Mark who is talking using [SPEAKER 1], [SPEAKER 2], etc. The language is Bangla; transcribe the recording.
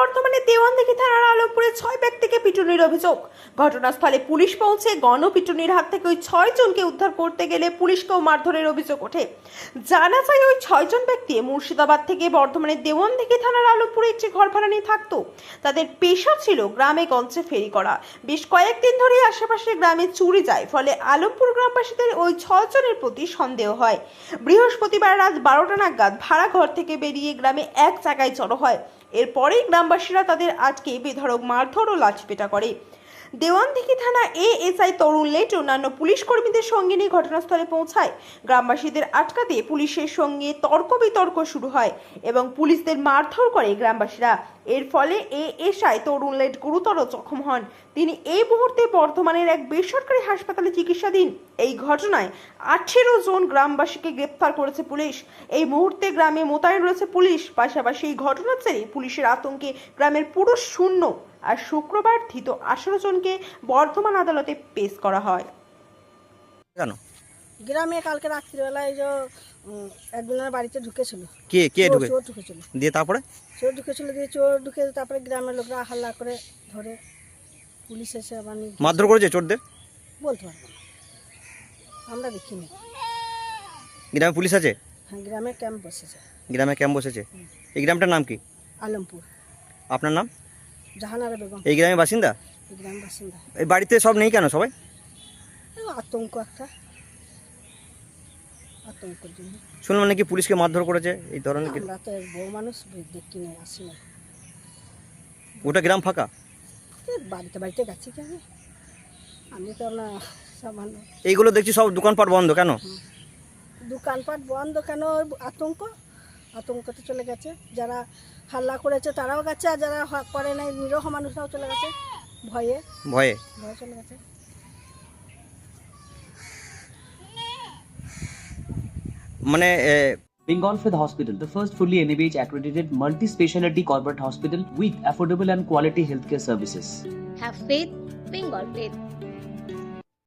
[SPEAKER 1] বর্তমানে দেওয়ানদিঘি থানার আলোকপুরে ছয় ব্যক্তিকে পিটুনির অভিযোগ। ঘটনাস্থলে পুলিশ পৌঁছে গণপিটুনির হাত থেকে ওই ছয় জনকে উদ্ধার করতে গেলে পুলিশকেও মারধরের অভিযোগ ওঠে। জানা যায় ওই ছয়জন ব্যক্তি মুর্শিদাবাদ থেকে বর্ধমানের দেওয়ানদিঘি থানার আলোকপুরে একটি ঘর ভাড়া নিয়ে থাকতো। তাদের পেশা ছিল গ্রামে গঞ্জে ফেরি করা। বেশ কয়েকদিন ধরে আশেপাশে গ্রামে চুরি যায়, ফলে আলমপুর গ্রামবাসীদের ওই ছজনের প্রতি সন্দেহ হয়। বৃহস্পতিবার রাত বারোটা নাগাদ ভাড়া ঘর থেকে বেরিয়ে গ্রামে এক জায়গায় জড়ো হয়। এরপরেই গ্রামবাসীরা তাদের আটকে বেধড়ক মারধর ও লাঠিপেটা করে। দেওয়ানদিঘি থানা এএসআই তরুণ লেট অন্যান্য পুলিশ কর্মীদের সঙ্গে নিয়ে ঘটনাস্থলে পৌঁছায়। গ্রামবাসীদের আটকাতে পুলিশের সঙ্গে তর্ক বিতর্ক শুরু হয় এবং পুলিশদের মারধর করে গ্রামবাসীরা। এর ফলে এএসআই তরুণ লেট গুরুতর জখম হন। তিনি এই মুহূর্তে বর্ধমানের এক বেসরকারি হাসপাতালে চিকিৎসাধীন। এই ঘটনায় আঠেরো জন গ্রামবাসীকে গ্রেপ্তার করেছে পুলিশ। এই মুহূর্তে গ্রামে মোতায়েন রয়েছে পুলিশ। পাশাপাশি এই ঘটনার জেরে পুলিশের আতঙ্কে গ্রামের পুরো শূন্য আর শুক্রবার ধৃত আঠেরো জনকে বর্ধমান আদালতে পেশ করা হয়।
[SPEAKER 2] কেন?
[SPEAKER 3] গ্রামে কালকে রাত্রিবেলায় যে উম, একজনের বাড়িতে ঢুকেছিল।
[SPEAKER 2] কে কে
[SPEAKER 3] চোর-
[SPEAKER 2] ঢুকে
[SPEAKER 3] চোর ঢুকেছিল।
[SPEAKER 2] দিয়ে তারপরে?
[SPEAKER 3] চোর ঢুকেছিল দিয়ে চোর ঢুকে তারপরে গ্রামের লোকরা হাল্লা করে ধরে পুলিশ এসে আবার নিয়ে গিয়েছে।
[SPEAKER 2] মারধর করেছে চোরদের?
[SPEAKER 3] বলতে পারব না। আমরা দেখিনি।
[SPEAKER 2] গ্রামে পুলিশ আছে?
[SPEAKER 3] হ্যাঁ গ্রামে ক্যাম্প বসেছে।
[SPEAKER 2] গ্রামে ক্যাম্প বসেছে। এই গ্রামটার নাম কি?
[SPEAKER 3] আলমপুর।
[SPEAKER 2] আপনার নাম?
[SPEAKER 3] জাহানারা বেগম।
[SPEAKER 2] এই গ্রামের বাসিন্দা?
[SPEAKER 3] এই গ্রাম বাসিন্দা।
[SPEAKER 2] এই বাড়িতে সব নেই কেন সবাই?
[SPEAKER 3] আতঙ্ক একটা। আতঙ্কের জন্য।
[SPEAKER 2] শুনলাম নাকি পুলিশকে মারধর করেছে এই ধরনের
[SPEAKER 3] আমরা তো বউ মানুষ দেখি না আসি না
[SPEAKER 2] ওটা গ্রাম ফাঁকা?
[SPEAKER 3] বাড়িতে বাড়িতে গেছি কি আমি? তো আপনার সামান্য।
[SPEAKER 2] এইগুলো দেখছি সব দোকানপাট বন্ধ কেন?
[SPEAKER 3] দোকানপাট বন্ধ কেন? আতঙ্ক। আতঙ্কতে চলে গেছে যারা হাল্লা করেছে তারাও গেছে আর যারা করে নাই নিরহ মানুষরাও চলে গেছে ভয়ে
[SPEAKER 2] ভয়ে
[SPEAKER 3] ভয়ে চলে গেছে
[SPEAKER 2] মানে
[SPEAKER 4] Bengal Fifth Hospital, the first fully NABH accredited multi speciality corporate hospital with affordable and quality healthcare services.
[SPEAKER 5] Have faith, Bengal faith.